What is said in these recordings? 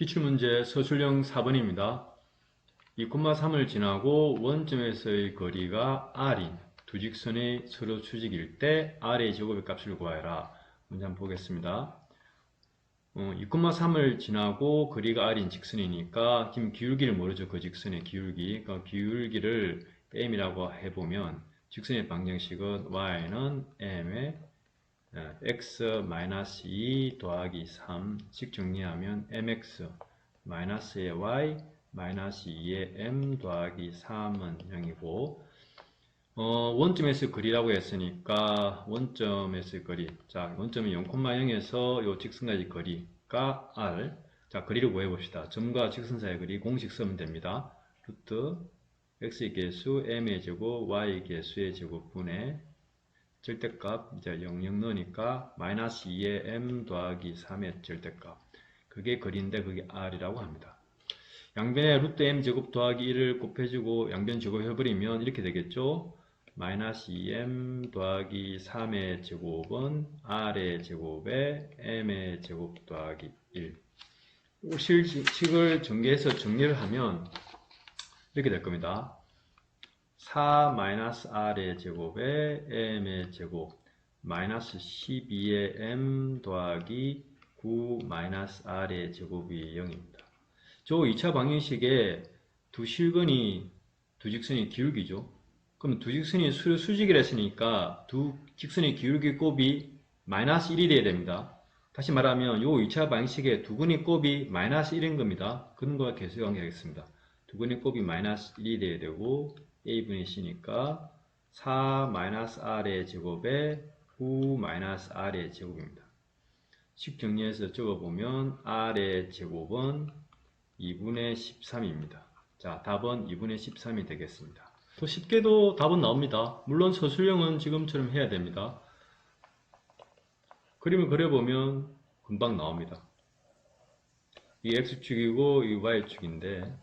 기출문제 서술형 4번입니다. 2,3을 지나고 원점에서의 거리가 r인 두 직선의 서로 수직일 때 r의 제곱의 값을 구하여라. 문제 한번 보겠습니다. 어, 2,3을 지나고 거리가 r인 직선이니까 지금 기울기를 모르죠. 그 직선의 기울기. 그러니까 기울기를 m이라고 해보면 직선의 방정식은 y는 m의 어, x-2 더하기 3씩 정리하면 mx 마이너스의 y 마이너스 2의 m 더하기 3은 0이고 어, 원점에서 거리라고 했으니까 원점에서 거리 자 원점이 0,0에서 요 직선까지 거리가 r. 자 거리를 구해봅시다. 점과 직선 사이의 거리 공식 쓰면 됩니다. 루트 x의 개수 m의 제곱 y의 개수의 제곱분의 절대값 이제 00 넣으니까 마이너스 2의 m 더하기 3의 절대값 그게 거리인데 그게 r이라고 합니다. 양변에 루트 m 제곱 더하기 1을 곱해주고 양변 제곱해버리면 이렇게 되겠죠. 마이너스 2m 더하기 3의 제곱은 r의 제곱에 m의 제곱 더하기 1 실식을 전개해서 정리를 하면 이렇게 될 겁니다. 4 마이너스 r의 제곱에 m의 제곱 마이너스 12의 m 더하기 9 마이너스 r의 제곱이 0입니다. 저 2차 방정식에 두 실근이 두 직선이 기울기죠. 그럼 두 직선이 수, 수직을 했으니까 두 직선의 기울기 곱이 마이너스 1이 돼야 됩니다. 다시 말하면 요 2차 방식의 두 근의 곱이 마이너스 1인 겁니다. 근과 개수 관계하겠습니다. 두 근의 곱이 마이너스 1이 돼야 되고 a분의 c니까 4 마이너스 r의 제곱에 9 마이너스 r의 제곱입니다. 식 정리해서 적어보면 r의 제곱은 2분의 13입니다. 자, 답은 2분의 13이 되겠습니다. 더 쉽게도 답은 나옵니다. 물론 서술형은 지금처럼 해야 됩니다. 그림을 그려보면 금방 나옵니다. 이 x축이고 이 y축인데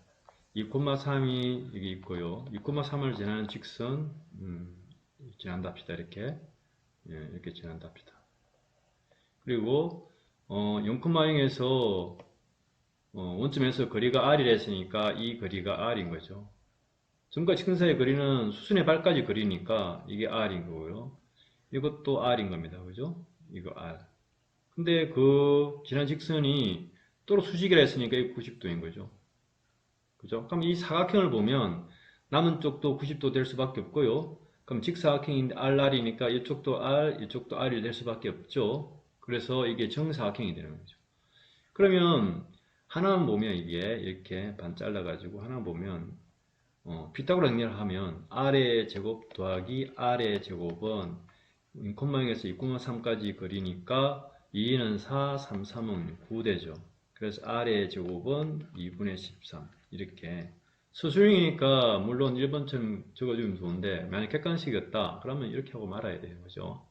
2,3이 여기 있고요. 2,3을 지나는 직선 음, 지난답시다 이렇게 예, 이렇게 지난답시다. 그리고 어, 0,0에서 어, 원점에서 거리가 r이라 했으니까 이 거리가 r인 거죠. 점과 직선 사이의 거리는 수순의 발까지 거리니까 이게 r인 거고요. 이것도 r인 겁니다. 그죠? 이거 r. 근데 그 지난 직선이 또로 수직이라 했으니까 이 90도인 거죠. 그죠? 그럼 이 사각형을 보면 남은 쪽도 90도 될 수밖에 없고요. 그럼 직사각형인데 rr이니까 이쪽도 r, 이쪽도 r이 될 수밖에 없죠. 그래서 이게 정사각형이 되는 거죠. 그러면 하나만 보면 이게 이렇게 반 잘라가지고 하나 보면 어, 피타고라 정리를 하면 r의 제곱 더하기 r의 제곱은 콤마형에서 2,3까지 거리니까 2는 4, 3, 3은 9되죠. 그래서 r의 제곱은 2분의 13 이렇게 수술형이니까 물론 1번처럼 적어주면 좋은데 만약 객관식이었다 그러면 이렇게 하고 말아야 돼요. 그죠?